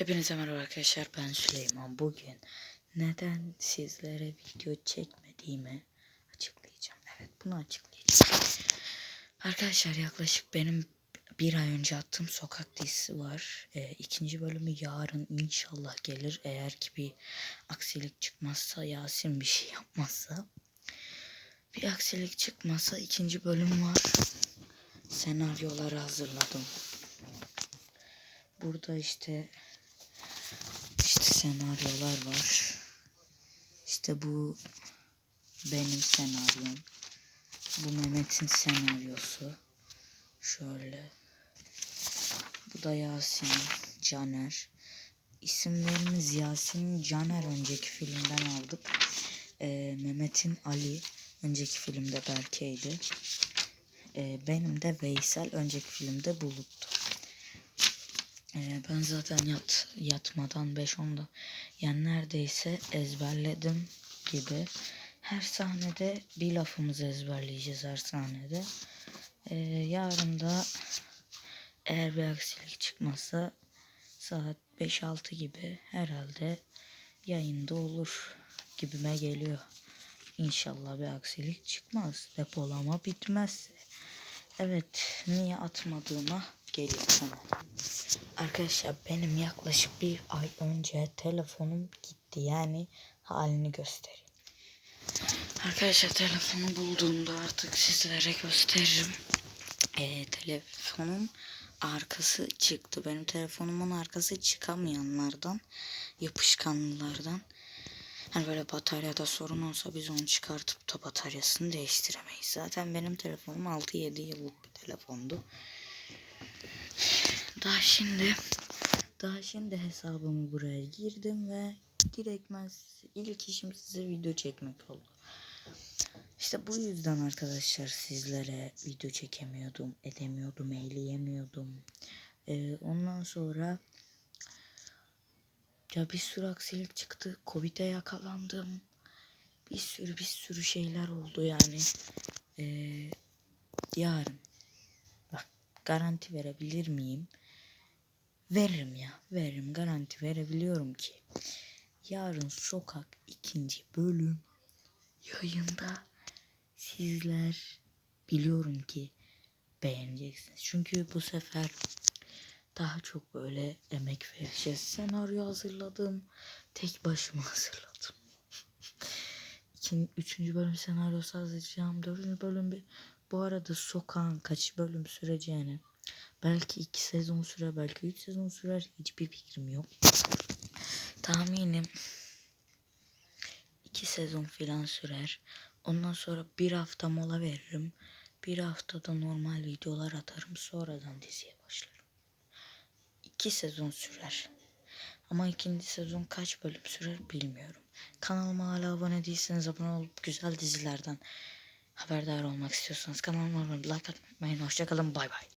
Hepinize merhaba arkadaşlar ben Süleyman. Bugün neden sizlere video çekmediğimi açıklayacağım. Evet bunu açıklayacağım. Arkadaşlar yaklaşık benim bir ay önce attığım sokak dizisi var. Ee, ikinci bölümü yarın inşallah gelir. Eğer ki bir aksilik çıkmazsa Yasin bir şey yapmazsa. Bir aksilik çıkmazsa ikinci bölüm var. Senaryoları hazırladım. Burada işte senaryolar var. İşte bu benim senaryom. Bu Mehmet'in senaryosu. Şöyle. Bu da Yasin, Caner. İsimlerimiz Yasin, Caner önceki filmden aldık. Ee, Mehmet'in Ali önceki filmde Berke'ydi. Ee, benim de Veysel önceki filmde Bulut'tu. Ee, ben zaten yat yatmadan 5-10'da yani neredeyse ezberledim gibi. Her sahnede bir lafımızı ezberleyeceğiz her sahnede. Ee, yarın da eğer bir aksilik çıkmazsa saat 5-6 gibi herhalde yayında olur gibime geliyor. İnşallah bir aksilik çıkmaz. Depolama bitmezse. Evet niye atmadığıma geliyor tamam. Arkadaşlar benim yaklaşık bir ay önce telefonum gitti. Yani halini göstereyim. Arkadaşlar telefonu bulduğumda artık sizlere gösteririm. Ee, telefonun arkası çıktı. Benim telefonumun arkası çıkamayanlardan, yapışkanlılardan. Hani böyle bataryada sorun olsa biz onu çıkartıp da bataryasını değiştiremeyiz. Zaten benim telefonum 6-7 yıllık bir telefondu. Daha şimdi daha şimdi hesabımı buraya girdim ve direktmen ilk işim size video çekmek oldu. İşte bu yüzden arkadaşlar sizlere video çekemiyordum, edemiyordum, eğleyemiyordum. Ee, ondan sonra ya bir sürü aksilik çıktı. Covid'e yakalandım. Bir sürü bir sürü şeyler oldu yani. Ee, yarın garanti verebilir miyim? Veririm ya. Veririm. Garanti verebiliyorum ki. Yarın sokak ikinci bölüm yayında sizler biliyorum ki beğeneceksiniz. Çünkü bu sefer daha çok böyle emek vereceğiz. Senaryo hazırladım. Tek başıma hazırladım. İkinci, üçüncü bölüm senaryosu hazırlayacağım. Dördüncü bölüm bir... Bu arada sokağın kaç bölüm süreceğini belki iki sezon sürer belki üç sezon sürer hiçbir fikrim yok. Tahminim iki sezon filan sürer. Ondan sonra bir hafta mola veririm. Bir haftada normal videolar atarım. Sonradan diziye başlarım. İki sezon sürer. Ama ikinci sezon kaç bölüm sürer bilmiyorum. Kanalıma hala abone değilseniz abone olup güzel dizilerden haberdar olmak istiyorsanız kanalıma abone like atmayı unutmayın. Hoşçakalın bay bay.